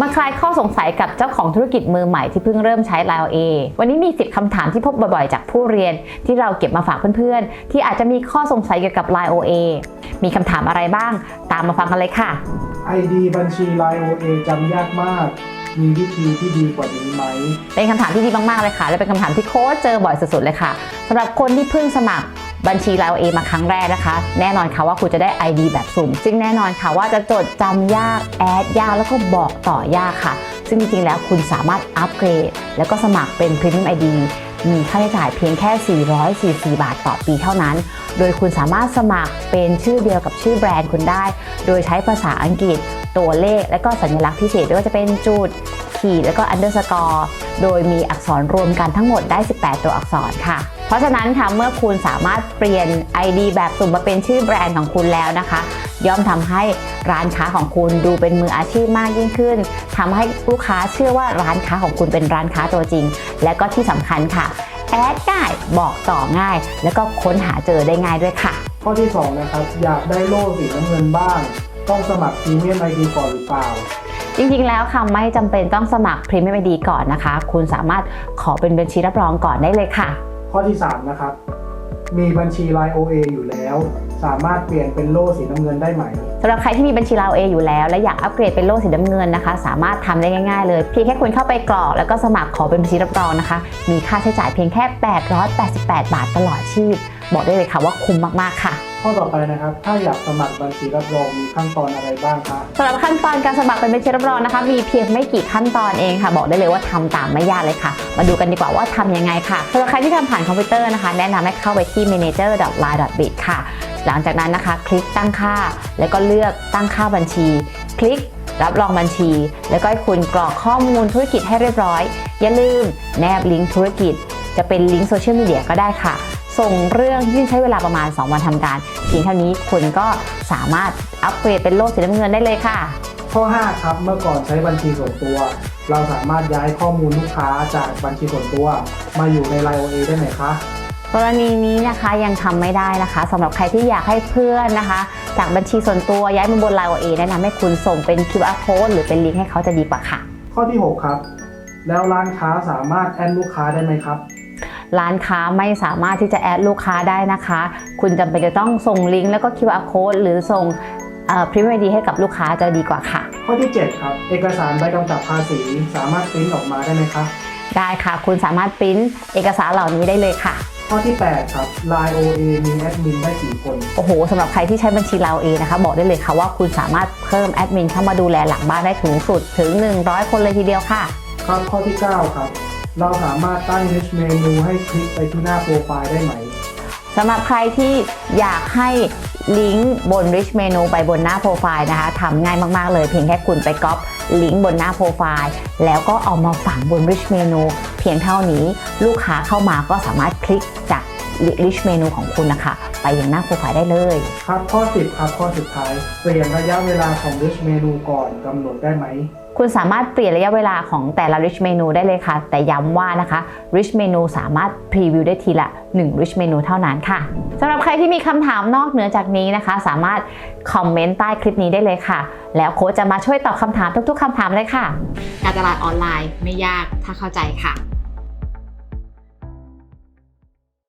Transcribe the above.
มาคลายข้อสงสัยกับเจ้าของธุรกิจมือใหม่ที่เพิ่งเริ่มใช้ Line OA วันนี้มี 10คำถามที่พบบ่อยๆ จากผู้เรียนที่เราเก็บมาฝากเพื่อนๆ ที่อาจจะมีข้อสงสัยเกี่ยวกับ Line OA มีคำถามอะไรบ้าง ตามมาฟังกันเลยค่ะ ID บัญชี Line OA จำยากมากมีวิธีที่ดีกว่านี้ไหม เป็นคำถามที่ดีมากๆเลยค่ะ และเป็นคำถามที่โค้ชเจอบ่อยสุดๆเลยค่ะสำหรับคนที่เพิ่งสมัคร บัญชี Line OA มาครั้งแรกนะคะ แน่นอนค่ะว่าคุณจะได้ ID แบบสุ่ม ซึ่งแน่นอนค่ะว่าจะจดจำยากแอดยากแล้วก็บอกต่อยากค่ะ ซึ่งจริงๆแล้วคุณสามารถอัปเกรด แล้วก็สมัครเป็น Premium ID มีค่าใช้จ่ายเพียงแค่ 444 บาทต่อปีเท่านั้น โดยคุณสามารถสมัครเป็นชื่อเดียวกับชื่อแบรนด์คุณได้ โดยใช้ภาษาอังกฤษ ตัวเลข และก็สัญลักษณ์พิเศษไม่ว่าจะเป็นจุด ขีด แล้วก็ underscore โดยมีอักษรรวมกันทั้งหมดได้ 18 ตัวอักษรค่ะ ราะฉะนั้นค่ะเมื่อคุณสามารถเปลี่ยน ID แบบสุ่มมาเป็นชื่อแบรนด์ของคุณแล้วนะคะ ย่อมทำให้ร้านค้าของคุณดูเป็นมืออาชีพมากยิ่งขึ้นทำให้ลูกค้าเชื่อว่าร้านค้าของคุณเป็นร้านค้าตัวจริง และก็ที่สำคัญค่ะแอดง่ายบอกต่อง่าย แล้วก็ค้นหาเจอได้ง่ายด้วยค่ะ ข้อที่ 2 นะครับ อยากได้โล่สีน้ำเงินบ้าง ต้องสมัครพรีเมียม ID ก่อนหรือเปล่าจริงๆ แล้วค่ะไม่จำเป็นต้องสมัคร Premium ID ก่อนนะคะ คุณสามารถขอเป็นบัญชีรับรองก่อนได้เลยค่ะ ข้อที่ 3 นะครับ มีบัญชีไลน์ OA อยู่แล้ว สามารถเปลี่ยนเป็นโล่สีน้ำเงินได้ไหม สำหรับใครที่มีบัญชีเราเออยู่แล้ว และอยากอัปเกรดเป็นโล่สีน้ำเงินนะคะ สามารถทำได้ง่ายๆเลย เพียงแค่คุณเข้าไปกรอกแล้วก็สมัครขอเป็นบัญชีรับรองนะคะ มีค่าใช้จ่ายเพียงแค่ 888 บาทตลอดชีพ บอกได้เลยค่ะว่าคุ้มมากๆค่ะ ข้อต่อไปนะครับ ถ้าอยากสมัครบัญชีรับรองมีขั้นตอนอะไรบ้างคะสำหรับขั้นตอนการสมัครเป็นบัญชีรับรองนะคะ มีเพียงไม่กี่ขั้นตอนเองค่ะ บอกได้เลยว่าทำตามไม่ยากเลยค่ะ มาดูกันดีกว่าว่าทำยังไงค่ะสำหรับใครที่ทำผ่านคอมพิวเตอร์นะคะ แนะนำให้เข้าไปที่ manager.line.bit ค่ะ หลังจากนั้นนะคะ คลิกตั้งค่า แล้วก็เลือกตั้งค่าบัญชี คลิกรับรองบัญชี แล้วก็ให้คุณกรอกข้อมูลธุรกิจให้เรียบร้อย อย่าลืมแนบลิงก์ธุรกิจ จะเป็นลิงก์โซเชียลมีเดียก็ได้ค่ะ ส่งเรื่องที่ใช้เวลาประมาณ 2 วันทำการเพียงเท่านี้คุณก็สามารถอัปเกรดเป็นโล่สีน้ำเงินได้เลยค่ะ ข้อ 5 ครับ เมื่อก่อนใช้บัญชีส่วนตัว เราสามารถย้ายข้อมูลลูกค้าจากบัญชีส่วนตัว มาอยู่ใน Line OA ได้ไหมคะ กรณีนี้นะคะยังทำไม่ได้นะคะสำหรับใครที่อยากให้เพื่อนนะคะ จากบัญชีส่วนตัวย้ายมาบน Line OA แนะนำให้คุณส่งเป็น QR code หรือเป็นลิงก์ให้เขาจะดีกว่าค่ะ ข้อที่ 6 ครับ แล้วร้านค้าสามารถแอดลูกค้าได้ไหมครับ ร้านค้าไม่สามารถที่จะแอดลูกค้าได้นะคะ คุณจำเป็นจะต้องส่งลิงก์แล้วก็ QR code หรือส่งพรีเมียร์ดีให้กับลูกค้าจะดีกว่าค่ะ ข้อที่ 7 ครับ เอกสารใบกำกับภาษีสามารถปริ้นออกมาได้ไหมคะได้ค่ะ คุณสามารถปริ้นเอกสารเหล่านี้ได้เลยค่ะ ข้อที่ 8 ครับ Line OA มีแอดมินได้กี่คน โอ้โหสำหรับใครที่ใช้บัญชีเราเองนะคะ บอกได้เลยค่ะว่าคุณสามารถเพิ่มแอดมินเข้ามาดูแลหลังบ้านได้ถึงสุดถึง 100 คนเลยทีเดียวค่ะ ครับข้อที่ 9 ครับ เราสามารถตั้ง Rich Menu ให้คลิกไปที่หน้าโปรไฟล์ได้ไหม สำหรับใครที่อยากให้ลิงก์บน Rich Menu ไปบนหน้าโปรไฟล์นะคะทำง่ายมาก ๆ เลยเพียงแค่คุณไปก๊อปลิงก์บนหน้าโปรไฟล์ แล้วก็เอามาฝังบน Rich Menu เพียงเท่านี้ลูกค้าเข้ามาก็สามารถคลิกจาก Rich Menu ของคุณนะคะ ไปยังหน้าโปรไฟล์ได้เลย ครับข้อ 10 ครับข้อสุดท้ายเปลี่ยนระยะเวลาของ Rich Menu ก่อนกำหนดได้ไหม คุณสามารถเปลี่ยนระยะเวลาของแต่ละ Rich Menu ได้เลยค่ะ แต่ย้ำว่านะคะ Rich Menu สามารถพรีวิวได้ทีละ 1 Rich Menu เท่านั้นค่ะสำหรับใครที่มีคำถามนอกเหนือจากนี้นะคะ สามารถคอมเมนต์ใต้คลิปนี้ได้เลยค่ะ แล้วโค้ชจะมาช่วยตอบคำถามทุกๆคำถามเลยค่ะ การตลาดออนไลน์ไม่ยากถ้าเข้าใจค่ะ